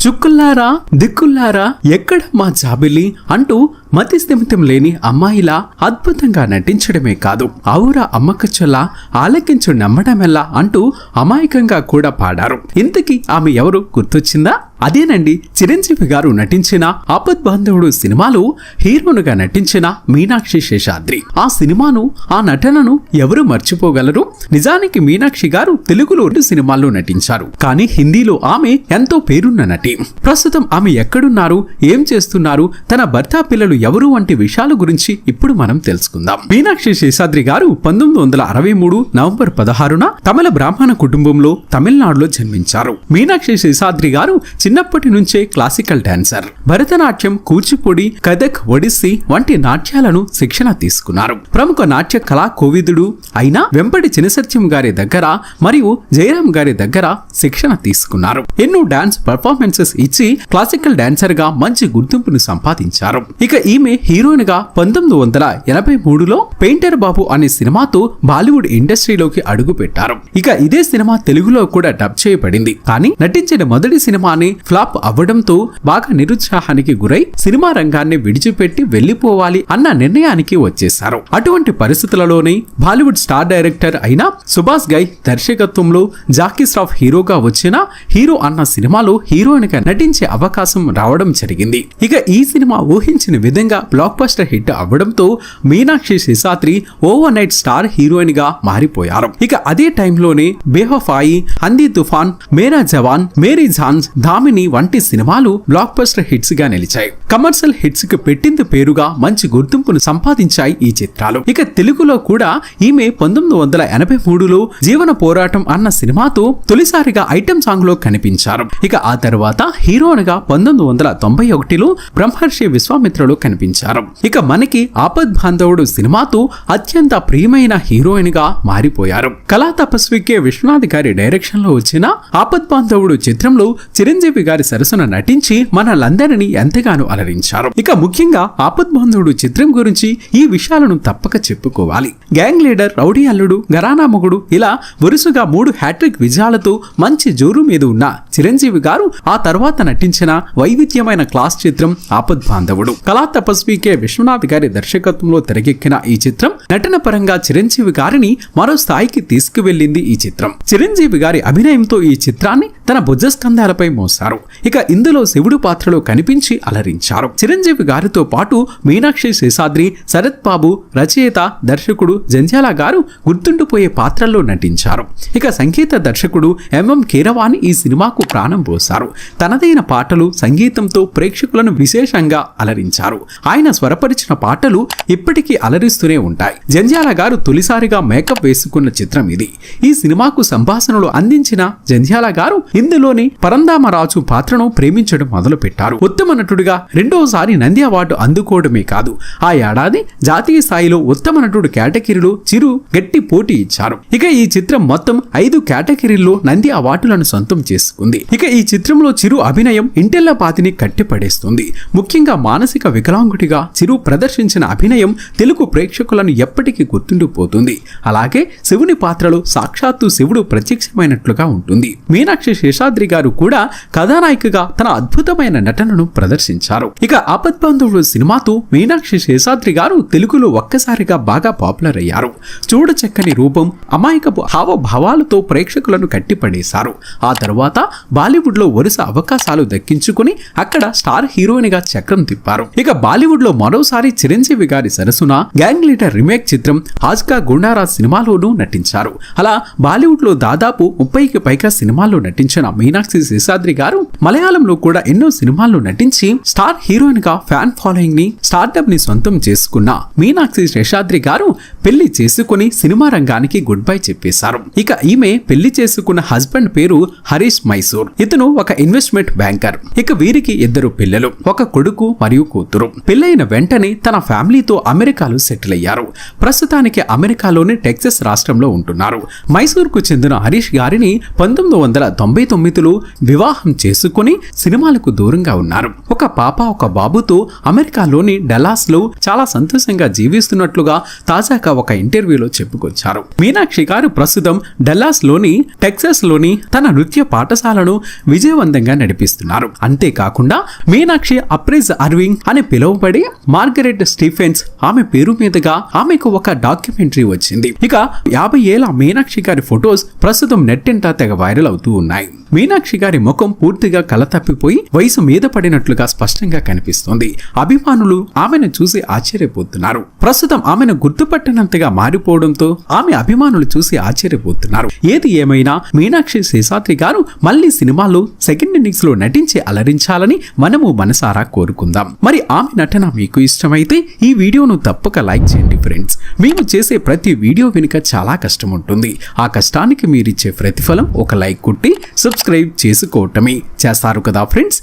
చుక్కుల్లారా దిక్కుల్లారా ఎక్కడ మా జాబిలి అంటూ మతి స్థిమితం లేని అమ్మాయిలా అద్భుతంగా నటించడమే కాదు. అవురా అమ్మకచ్చొల్ల ఆలకించు నమ్మడమెల్లా అంటూ అమాయకంగా కూడా పాడారు. ఇంతకీ ఆమె ఎవరు? గుర్తొచ్చిందా? అదేనండి చిరంజీవి గారు నటించిన ఆపద్ బాంధవుడు సినిమాలో హీరోనుగా నటించిన మీనాక్షి శేషాద్రి. ఆ సినిమాను ఆ నటనను ఎవరు మర్చిపోగలరు? నిజానికి మీనాక్షి గారు తెలుగులో రెండు సినిమాల్లో నటించారు. కానీ హిందీలో ఆమె ఎంతో పేరున్న నటి. ప్రస్తుతం ఆమె ఎక్కడున్నారు? ఏం చేస్తున్నారు? తన భర్త పిల్లలు ఎవరు వంటి విషయాల గురించి ఇప్పుడు మనం తెలుసుకుందాం. మీనాక్షి శేషాద్రి గారు పంతొమ్మిది వందల అరవై మూడు నవంబర్ పదహారున తమిళ బ్రాహ్మణ కుటుంబంలో తమిళనాడులో జన్మించారు. మీనాక్షి శేషాద్రి గారు చిన్నప్పటి నుంచే క్లాసికల్ డాన్సర్. భరతనాట్యం కూచిపూడి కథక్ ఒడిస్సీ వంటి నాట్యాలను శిక్షణ తీసుకున్నారు. ప్రముఖ నాట్య కళా కోవిదుడు అయిన వెంపటి చినసత్యం గారి దగ్గర మరియు జయరాం గారి దగ్గర శిక్షణ తీసుకున్నారు. ఎన్నో డాన్స్ పర్ఫార్మెన్సెస్ ఇచ్చి క్లాసికల్ డాన్సర్గా మంచి గుర్తింపును సంపాదించారు. ఇక ఈమె హీరోయిన్గా పంతొమ్మిది వందల ఎనభై మూడులో పెయింటర్ బాబు అనే సినిమాతో బాలీవుడ్ ఇండస్ట్రీలోకి అడుగు పెట్టారు ఇక ఇదే సినిమా తెలుగులో కూడా డబ్ చేయబడింది. కానీ నటించిన మొదటి సినిమాని ఫ్లాప్ అవ్వడంతో బాగా నిరుత్సాహానికి గురై సినిమా రంగాన్ని విడిచిపెట్టి వెళ్ళిపోవాలి అన్న నిర్ణయానికి వచ్చేశారు. అటువంటి పరిస్థితులలోనే బాలీవుడ్ స్టార్ డైరెక్టర్ అయిన సుభాష్ గై దర్శకత్వంలో జాకీ శ్రాఫ్ హీరోగా వచ్చిన హీరో అన్న సినిమాలో హీరోయిన్గా నటించే అవకాశం రావడం జరిగింది. ఇక ఈ సినిమా ఊహించిన విధంగా బ్లాక్ బస్టర్ హిట్ అవ్వడంతో Meenakshi Seshadri overnight star హీరోయిన్గా మారిపోయారు. ఇక అదే టైంలోనే బేహఫాయి అంది తుఫాన్ మేరా జవాన్ మేరీ జాన్స్ దామిని వంటి సినిమాలు బ్లాక్ బస్టర్ హిట్స్గా నిలిచాయి. కమర్షియల్ హిట్స్కి పెట్టింది పేరుగా మంచి గుర్తింపును సంపాదించాయి ఈ చిత్రాలు. ఇక తెలుగులో కూడా ఈమె పంతొమ్మిది వందల ఎనభై మూడులో జీవన పోరాటం అన్న సినిమాతో తొలిసారిగా ఐటెం సాంగ్లో కనిపించారు. ఇక ఆ తర్వాత హీరోయిన్గా పంతొమ్మిది వందల తొంభై ఒకటిలో బ్రహ్మర్షి విశ్వామిత్రలో కనిపించారు. ఇక మనకి ఆపద్ బాంధవుడు సినిమాతో అత్యంత ప్రియమైన హీరోయిన్గా మారిపోయారు. కళా తపస్వికే విశ్వనాథ్ గారి డైరెక్షన్లో వచ్చిన ఆపద్ బాంధవుడు చిత్రంలో చిరంజీవి గారి సరసన నటించి మనలందరినీ ఎంతగానో అలరించారు. ఇక ముఖ్యంగా ఆపద్ బాంధవుడు చిత్రం గురించి ఈ విషయాలను తప్పక చెప్పుకోవాలి. గ్యాంగ్ లీడర్ రౌడీ అల్లుడు గరానా మొగుడు ఇలా వరుసగా మూడు హ్యాట్రిక్ విజయాలతో మంచి జోరు మీద ఉన్న చిరంజీవి గారు ఆ తర్వాత నటించిన వైవిధ్యమైన క్లాస్ చిత్రం ఆపద్ బాంధవుడు. కళా తపస్వి కె విశ్వనాథ్ గారి దర్శకత్వంలో తెరకెక్కిన ఈ చిత్రం నటన పరంగా చిరంజీవి గారిని మరో స్థాయికి తీసుకువెళ్ళింది ఈ చిత్రం. చిరంజీవి గారి అభినయంతో ఈ చిత్రాన్ని తన భుజస్కంధాలపై మోశారు. ఇక ఇందులో శివుడు పాత్రలో కనిపించి అలరించారు. చిరంజీవి గారితో పాటు మీనాక్షి శేషాద్రి శరత్ బాబు రచయిత దర్శకుడు జంధ్యాల గారు గుర్తుండిపోయే పాత్రల్లో నటించారు. ఇక సంగీత దర్శకుడు ఎంఎం కీరవాణి ఈ సినిమాకు ప్రాణం పోశారు. తనదైన పాటలు సంగీతంతో ప్రేక్షకులను విశేషంగా అలరించారు. ఆయన స్వరపరిచిన పాటలు ఇప్పటికీ అలరిస్తూనే ఉంటాయి. జంధ్యాల గారు తొలిసారిగా మేకప్ వేసుకున్న చిత్రం ఇది. ఈ సినిమాకు సంభాషణలు అందించిన జంధ్యాల గారు ఇందులోని పరందామరాజు పాత్రను ప్రేమించడం మొదలుపెట్టారు. ఉత్తమ నటుడిగా రెండోసారి నంది అవార్డు అందుకోవడమే కాదు ఆ ఏడాది జాతీయ స్థాయిలో ఉత్తమ నటుడు కేటగిరీలో చిరు గట్టి పోటీ ఇచ్చారు. ఇక ఈ చిత్రం మొత్తం ఐదు కేటగిరీల్లో నంది అవార్డులను సొంతం చేసుకుంది. ఇక ఈ చిత్రంలో చిరు అభినయం ఇంటెల్ల పాతిని కట్టిపడేస్తుంది. ముఖ్యంగా మానసిక వికలాంగుడిగా చిరు ప్రదర్శించిన అభినయం తెలుగు ప్రేక్షకులను ఎప్పటికీ గుర్తుండిపోతుంది అలాగే శివుని పాత్రలో సాక్షాత్తు శివుడు ప్రత్యక్షమైనట్లుగా ఉంటుంది. మీనాక్షి శేషాద్రి గారు కూడా కథానాయికగా తన అద్భుతమైన నటనను ప్రదర్శించారు. ఇక ఆపద్బంధువుడు సినిమాతో మీనాక్షి శేషాద్రి గారు తెలుగులో ఒక్కసారిగా బాగా పాపులర్ అయ్యారు. చూడచక్కని రూపం అమాయకపు హావభావాలతో ప్రేక్షకులను కట్టిపడేశారు. ఆ తర్వాత బాలీవుడ్లో వరుస అవకాశాలు దక్కించుకుని అక్కడ స్టార్ హీరోయిన్గా చక్రం తిప్పారు. ఇక బాలీవుడ్లో మరోసారి చిరంజీవి గారి సరసున గ్యాంగ్ లీడర్ రీమేక్ చిత్రం ఆజ్కా గుండారా సినిమాలోనూ నటించారు. అలా బాలీవుడ్లో దాదాపు ముప్పైకి పైగా సినిమాల్లో నటించిన మీనాక్షి శేషాద్రి గారు మలయాళంలో కూడా ఎన్నో సినిమాల్లో నటించి స్టార్ హీరోయిన్గా ఫ్యాన్ ఫాలోయింగ్ని స్టార్టప్ని సొంతం చేసుకున్న మీనాక్షి శేషాద్రి గారు పెళ్ళి చేసుకుని సినిమా రంగానికి గుడ్ బై చెప్పేశారు. ఇక ఈమె పెళ్ళి చేసుకున్న హస్బెండ్ పేరు హరీష్ మైసూర్. ఇతను ఒక ఇన్వెస్ట్మెంట్ బ్యాంకర్. ఇక వీరికి ఇద్దరు పిల్లలు ఒక కొడుకు మరియు కూతురు. పెళ్ళైన వెంటనే తన ఫ్యామిలీతో అమెరికాలో సెటిల్ అయ్యారు. ప్రస్తుతానికి అమెరికాలోని టెక్సస్ రాష్ట్రంలో ఉంటున్నారు. మైసూర్కు చెందిన హరీష్ గారిని పంతొమ్మిది వందల తొంభై తొమ్మిదిలో వివాహం చేసుకుని సినిమాలకు దూరంగా ఉన్నారు. ఒక పాప ఒక బాబుతో అమెరికాలోని డెలాస్లో చాలా సంతోషంగా జీవిస్తున్నట్లుగా తాజాగా ఒక ఇంటర్వ్యూలో చెప్పుకొచ్చారు. మీనాక్షి గారు ప్రస్తుతం డెల్లాస్లోని టెక్సస్లోని తన నృత్య పాఠశాలను విజయవంతంగా నడిపిస్తున్నారు. అంతేకాకుండా మీనాక్షి అప్రేజ్ అర్వింగ్ అనే పిలువబడి మార్గరెట్ స్టీఫెన్స్ ఆమె పేరు మీదుగా ఆమెకు ఒక డాక్యుమెంటరీ వచ్చింది. ఇక యాభై ఏళ్ళ మీనాక్షి గారి ఫొటోస్ ప్రస్తుతం నెట్టింటా తెగ వైరల్ అవుతూ ఉన్నాయి. మీనాక్షి గారి ముఖం పూర్తిగా కల తప్పిపోయి వయసు మీద పడినట్లుగా స్పష్టంగా కనిపిస్తోంది. అభిమానులు ఆమెను చూసి ఆశ్చర్యపోతున్నారు. ప్రస్తుతం ఆమెను గుర్తుపట్టనంతగా మారిపోవడంతో ఆమె అభిమానులు చూసి ఆశ్చర్యపోతున్నారు. ఏది ఏమైనా మీనాక్షి శేషాద్రి గారు మళ్ళీ సినిమాలో సెకండ్ ఇన్నింగ్స్లో నటించి అలరించాలని మనము మనసారా కోరుకుందాం. మరి ఆమె నటన మీకు ఇష్టమైతే ఈ వీడియోను తప్పక లైక్ చేయండి ఫ్రెండ్స్. మేము చేసే ప్రతి వీడియో వెనుక చాలా కష్టం ఉంటుంది. ఆ కష్టానికి మీరిచ్చే ప్రతిఫలం ఒక లైక్ కొట్టి సబ్స్క్రైబ్ చేసుకోవటమే. చేస్తారు కదా ఫ్రెండ్స్?